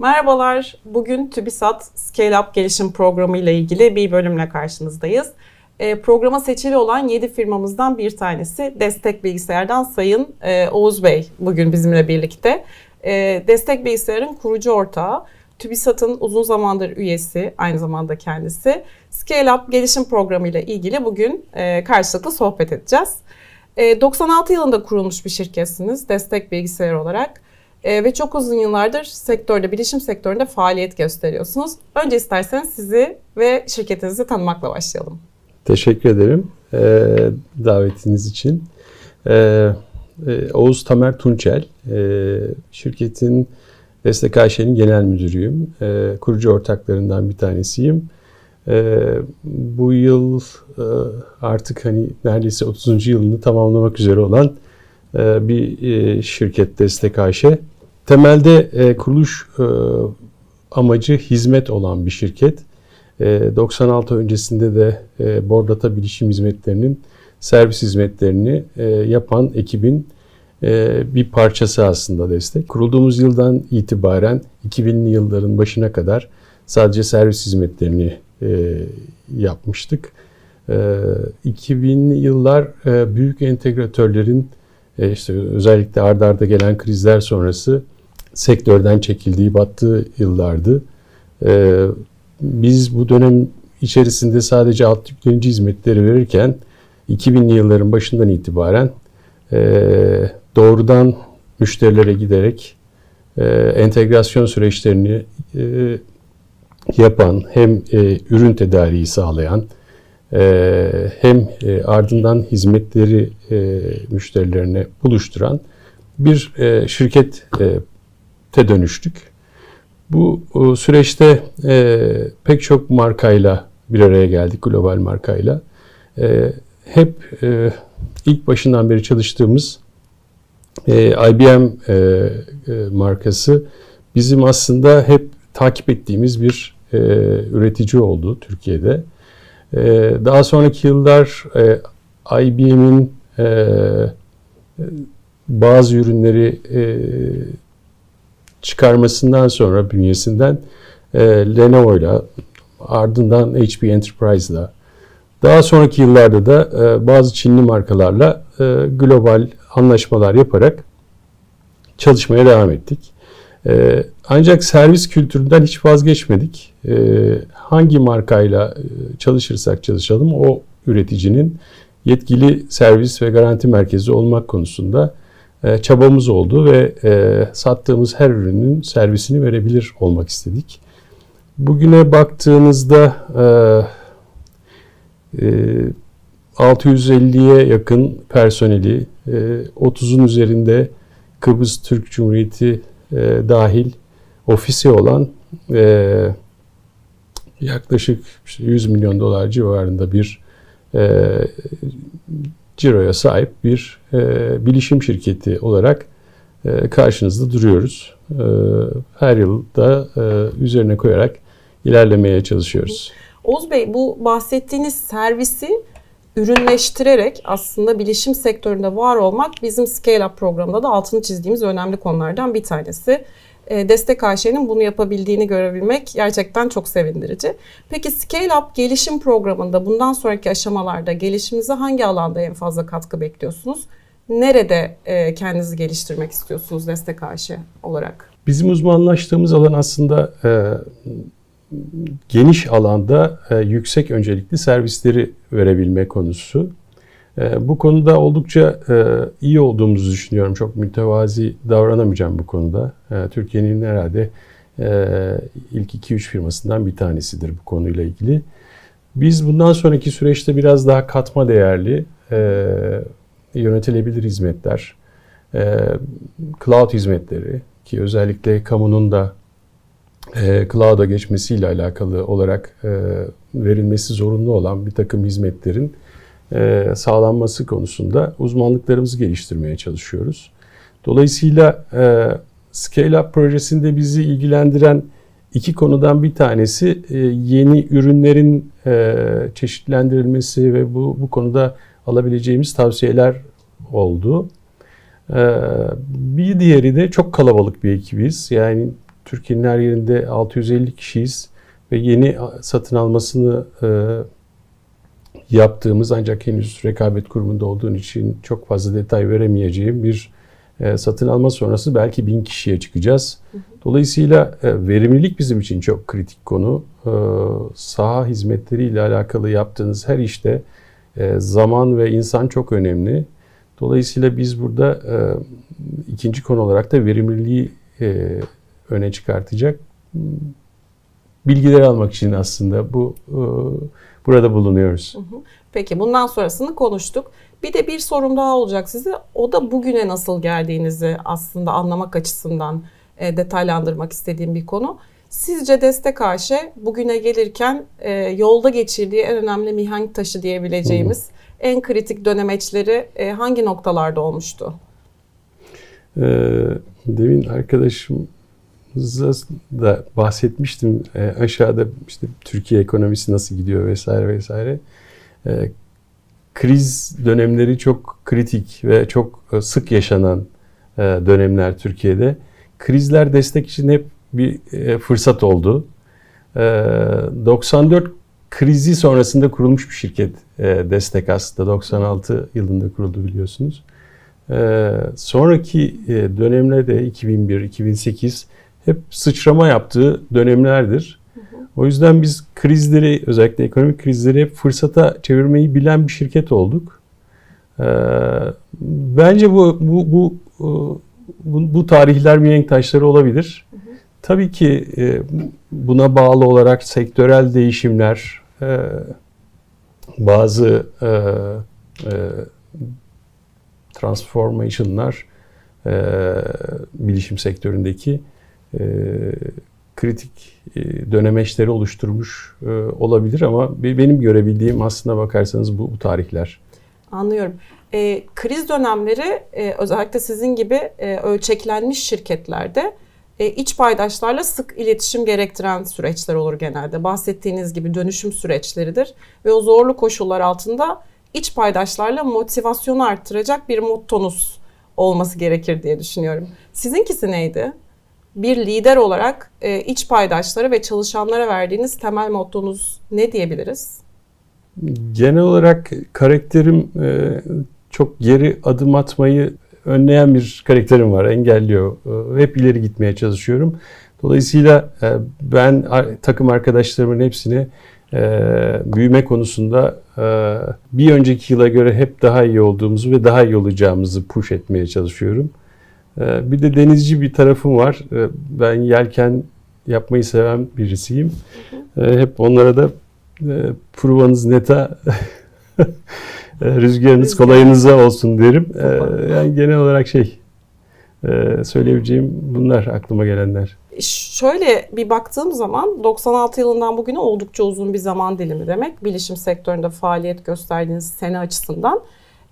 Merhabalar. Bugün TÜBİSAT Scale Up gelişim programı ile ilgili bir bölümle karşınızdayız. E, programa seçili olan 7 firmamızdan bir tanesi Destek Bilgisayar'dan Sayın e, Oğuz Bey bugün bizimle birlikte. E, Destek Bilgisayar'ın kurucu ortağı, TÜBİSAT'ın uzun zamandır üyesi, aynı zamanda kendisi. Scale Up gelişim programı ile ilgili bugün e, karşılıklı sohbet edeceğiz. E, 96 yılında kurulmuş bir şirketsiniz Destek Bilgisayar olarak. E, ve çok uzun yıllardır sektörde, bilişim sektöründe faaliyet gösteriyorsunuz. Önce isterseniz sizi ve şirketinizi tanımakla başlayalım. Teşekkür ederim e, davetiniz için. E, e, Oğuz Tamer Tunçel, e, şirketin Destek Ayşe'nin genel müdürüyüm. E, kurucu ortaklarından bir tanesiyim. E, bu yıl e, artık hani neredeyse 30. yılını tamamlamak üzere olan bir e, şirket Destek Ayşe. Temelde e, kuruluş e, amacı hizmet olan bir şirket. 96 öncesinde de e, Bordata Bilişim Hizmetlerinin servis hizmetlerini e, yapan ekibin e, bir parçası aslında destek. Kurulduğumuz yıldan itibaren 2000'li yılların başına kadar sadece servis hizmetlerini yapmıştık. 2000'li yıllar büyük entegratörlerin işte özellikle ardarda arda gelen krizler sonrası sektörden çekildiği, battığı yıllardı. Biz bu dönem içerisinde sadece alt yüklenici hizmetleri verirken 2000'li yılların başından itibaren doğrudan müşterilere giderek entegrasyon süreçlerini yapan hem ürün tedariği sağlayan hem ardından hizmetleri müşterilerine buluşturan bir şirkete dönüştük. Bu süreçte e, pek çok markayla bir araya geldik, global markayla. E, hep e, ilk başından beri çalıştığımız e, IBM e, e, markası bizim aslında hep takip ettiğimiz bir e, üretici oldu Türkiye'de. E, daha sonraki yıllar e, IBM'in e, bazı ürünleri e, çıkarmasından sonra bünyesinden Lenovo'yla ardından HP Enterprise'la daha sonraki yıllarda da bazı Çinli markalarla global anlaşmalar yaparak çalışmaya devam ettik. E, ancak servis kültüründen hiç vazgeçmedik. E, hangi markayla e, çalışırsak çalışalım o üreticinin yetkili servis ve garanti merkezi olmak konusunda e, çabamız oldu ve e, sattığımız her ürünün servisini verebilir olmak istedik. Bugüne baktığınızda 650'ye e, yakın personeli, 30'un üzerinde Kıbrıs Türk Cumhuriyeti dahil ofisi olan yaklaşık 100 milyon dolar civarında bir ciroya sahip bir e, bilişim şirketi olarak e, karşınızda duruyoruz. E, her yılda e, üzerine koyarak ilerlemeye çalışıyoruz. Oğuz Bey bu bahsettiğiniz servisi ürünleştirerek aslında bilişim sektöründe var olmak bizim Scale Up programında da altını çizdiğimiz önemli konulardan bir tanesi. E, destek AŞ'nin bunu yapabildiğini görebilmek gerçekten çok sevindirici. Peki Scale Up gelişim programında bundan sonraki aşamalarda gelişimize hangi alanda en fazla katkı bekliyorsunuz? Nerede e, kendinizi geliştirmek istiyorsunuz Destek AŞ olarak? Bizim uzmanlaştığımız alan aslında e, geniş alanda e, yüksek öncelikli servisleri verebilme konusu. Ee, bu konuda oldukça e, iyi olduğumuzu düşünüyorum. Çok mütevazi davranamayacağım bu konuda. Ee, Türkiye'nin herhalde e, ilk 2-3 firmasından bir tanesidir bu konuyla ilgili. Biz bundan sonraki süreçte biraz daha katma değerli, e, yönetilebilir hizmetler, cloud hizmetleri ki özellikle kamunun da cloud'a geçmesiyle alakalı olarak verilmesi zorunlu olan bir takım hizmetlerin e, sağlanması konusunda uzmanlıklarımızı geliştirmeye çalışıyoruz. Dolayısıyla e, Scale Up projesinde bizi ilgilendiren iki konudan bir tanesi e, yeni ürünlerin çeşitlendirilmesi ve bu, bu konuda alabileceğimiz tavsiyeler oldu. Bir diğeri de çok kalabalık bir ekibiz. Yani Türkiye'nin her yerinde 650 kişiyiz ve yeni satın almasını e, yaptığımız ancak henüz rekabet kurumunda olduğun için çok fazla detay veremeyeceğim bir e, satın alma sonrası belki bin kişiye çıkacağız. Dolayısıyla e, verimlilik bizim için çok kritik konu. E, saha hizmetleriyle alakalı yaptığınız her işte e, zaman ve insan çok önemli. Dolayısıyla biz burada e, ikinci konu olarak da verimliliği e, öne çıkartacak bilgileri almak için aslında bu e, burada bulunuyoruz. Peki bundan sonrasını konuştuk. Bir de bir sorum daha olacak size. O da bugüne nasıl geldiğinizi aslında anlamak açısından e, detaylandırmak istediğim bir konu. Sizce Destek AŞ bugüne gelirken e, yolda geçirdiği en önemli mihenk taşı diyebileceğimiz en kritik dönemeçleri e, hangi noktalarda olmuştu? Ee, demin arkadaşımıza da bahsetmiştim. Ee, aşağıda işte Türkiye ekonomisi nasıl gidiyor vesaire vesaire. Ee, kriz dönemleri çok kritik ve çok e, sık yaşanan e, dönemler Türkiye'de. Krizler destek için hep bir e, fırsat oldu. Ee, 94 krizi sonrasında kurulmuş bir şirket e, destek aslında 96 yılında kuruldu biliyorsunuz. Ee, sonraki e, dönemlerde 2001-2008 hep sıçrama yaptığı dönemlerdir. O yüzden biz krizleri özellikle ekonomik krizleri hep fırsata çevirmeyi bilen bir şirket olduk. Ee, bence bu bu bu e, bu, bu tarihler mihenk taşları olabilir. Tabii ki e, buna bağlı olarak sektörel değişimler, e, bazı transformation'lar e, bilişim sektöründeki e, kritik e, dönemeçleri oluşturmuş e, olabilir ama be- benim görebildiğim aslına bakarsanız bu, bu tarihler. Anlıyorum. E, kriz dönemleri e, özellikle sizin gibi e, ölçeklenmiş şirketlerde e, iç paydaşlarla sık iletişim gerektiren süreçler olur genelde. Bahsettiğiniz gibi dönüşüm süreçleridir ve o zorlu koşullar altında iç paydaşlarla motivasyonu arttıracak bir mottonuz olması gerekir diye düşünüyorum. Sizinkisi neydi? Bir lider olarak e, iç paydaşlara ve çalışanlara verdiğiniz temel mottonuz ne diyebiliriz? Genel olarak karakterim e, çok geri adım atmayı önleyen bir karakterim var, engelliyor. E, hep ileri gitmeye çalışıyorum. Dolayısıyla e, ben takım arkadaşlarımın hepsini e, büyüme konusunda e, bir önceki yıla göre hep daha iyi olduğumuzu ve daha iyi olacağımızı push etmeye çalışıyorum. E, bir de denizci bir tarafım var. E, ben yelken yapmayı seven birisiyim. E, hep onlara da e, provanız neta e, rüzgarınız Rüzgar. kolayınıza olsun derim. Yani genel olarak şey e, söyleyebileceğim bunlar aklıma gelenler. Şöyle bir baktığım zaman 96 yılından bugüne oldukça uzun bir zaman dilimi demek. Bilişim sektöründe faaliyet gösterdiğiniz sene açısından.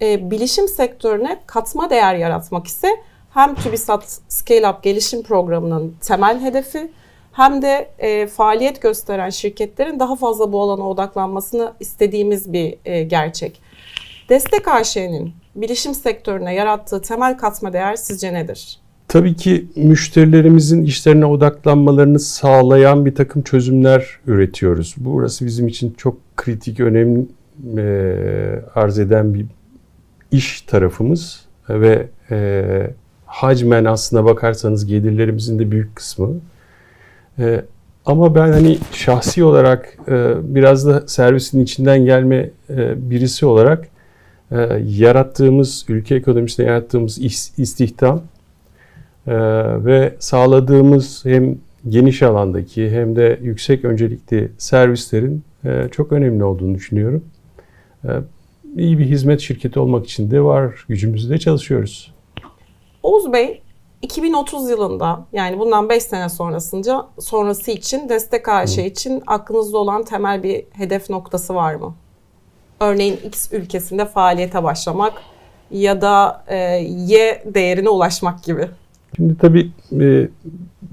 Bilişim sektörüne katma değer yaratmak ise hem TÜBİSAT Scale Up gelişim programının temel hedefi hem de e, faaliyet gösteren şirketlerin daha fazla bu alana odaklanmasını istediğimiz bir e, gerçek. Destek AŞ'nin bilişim sektörüne yarattığı temel katma değer sizce nedir? Tabii ki müşterilerimizin işlerine odaklanmalarını sağlayan bir takım çözümler üretiyoruz. Burası bizim için çok kritik, önem e, arz eden bir iş tarafımız ve e, hacmen aslına bakarsanız gelirlerimizin de büyük kısmı. E, ama ben hani şahsi olarak e, biraz da servisin içinden gelme e, birisi olarak e, yarattığımız, ülke ekonomisinde yarattığımız is- istihdam ee, ve sağladığımız hem geniş alandaki hem de yüksek öncelikli servislerin e, çok önemli olduğunu düşünüyorum. Ee, iyi bir hizmet şirketi olmak için de var gücümüzde çalışıyoruz. Oğuz Bey 2030 yılında yani bundan 5 sene sonrasınca sonrası için Destek AŞ için aklınızda olan temel bir hedef noktası var mı? Örneğin X ülkesinde faaliyete başlamak ya da e, Y değerine ulaşmak gibi. Şimdi tabii e,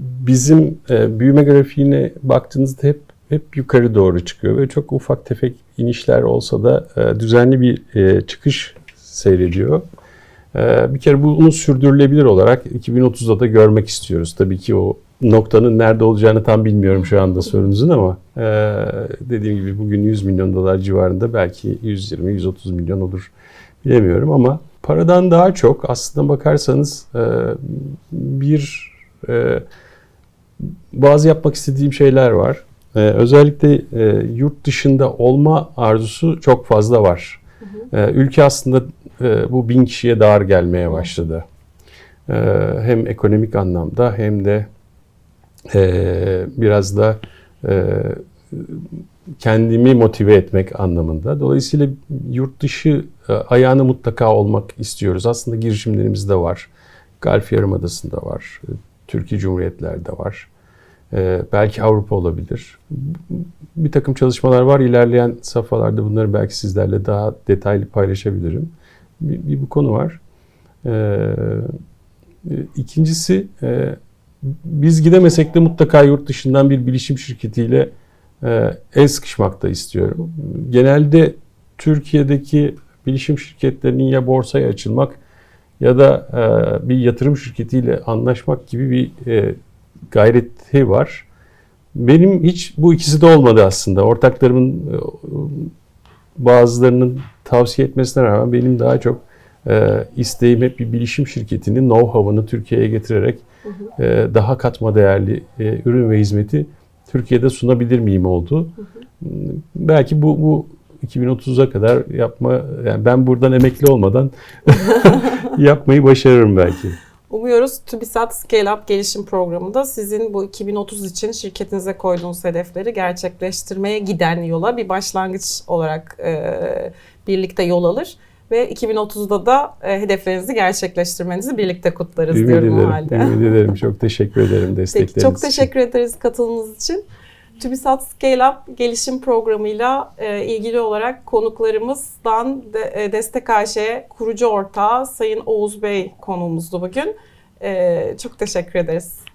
bizim e, büyüme grafiğine baktığınızda hep hep yukarı doğru çıkıyor ve çok ufak tefek inişler olsa da e, düzenli bir e, çıkış seyrediyor. E, bir kere bunu sürdürülebilir olarak 2030'da da görmek istiyoruz. Tabii ki o noktanın nerede olacağını tam bilmiyorum şu anda sorunuzun ama e, dediğim gibi bugün 100 milyon dolar civarında belki 120-130 milyon olur bilemiyorum ama paradan daha çok aslında bakarsanız e, bir e, bazı yapmak istediğim şeyler var. Özellikle yurt dışında olma arzusu çok fazla var. Ülke aslında bu bin kişiye dar gelmeye başladı. E, hem ekonomik anlamda hem de e, biraz da e, kendimi motive etmek anlamında. Dolayısıyla yurt dışı e, ayağına mutlaka olmak istiyoruz. Aslında girişimlerimiz de var. Galf Yarımadası'nda var. Türkiye Cumhuriyetler'de var. Belki Avrupa olabilir. Bir takım çalışmalar var. İlerleyen safhalarda bunları belki sizlerle daha detaylı paylaşabilirim. Bir, bir bu konu var. E, e, ikincisi e, biz gidemesek de mutlaka yurt dışından bir bilişim şirketiyle e, el sıkışmak da istiyorum. Genelde Türkiye'deki bilişim şirketlerinin ya borsaya açılmak ya da e, bir yatırım şirketiyle anlaşmak gibi bir e, gayreti var. Benim hiç bu ikisi de olmadı aslında. Ortaklarımın e, bazılarının tavsiye etmesine rağmen benim daha çok e, isteğim hep bir bilişim şirketinin know-how'ını Türkiye'ye getirerek e, daha katma değerli e, ürün ve hizmeti Türkiye'de sunabilir miyim oldu. Belki bu bu 2030'a kadar yapma yani ben buradan emekli olmadan yapmayı başarırım belki. Umuyoruz TÜBİSAT Scale Up gelişim programında sizin bu 2030 için şirketinize koyduğunuz hedefleri gerçekleştirmeye giden yola bir başlangıç olarak e, birlikte yol alır. Ve 2030'da da e, hedeflerinizi gerçekleştirmenizi birlikte kutlarız Ümit diyorum ederim. halde. Ümit ederim. Çok teşekkür ederim destekleriniz Peki çok için. teşekkür ederiz katılımınız için. TÜBİSAT Scale Up gelişim programıyla e, ilgili olarak konuklarımızdan de, e, Destek AŞ kurucu ortağı Sayın Oğuz Bey konuğumuzdu bugün. E, çok teşekkür ederiz.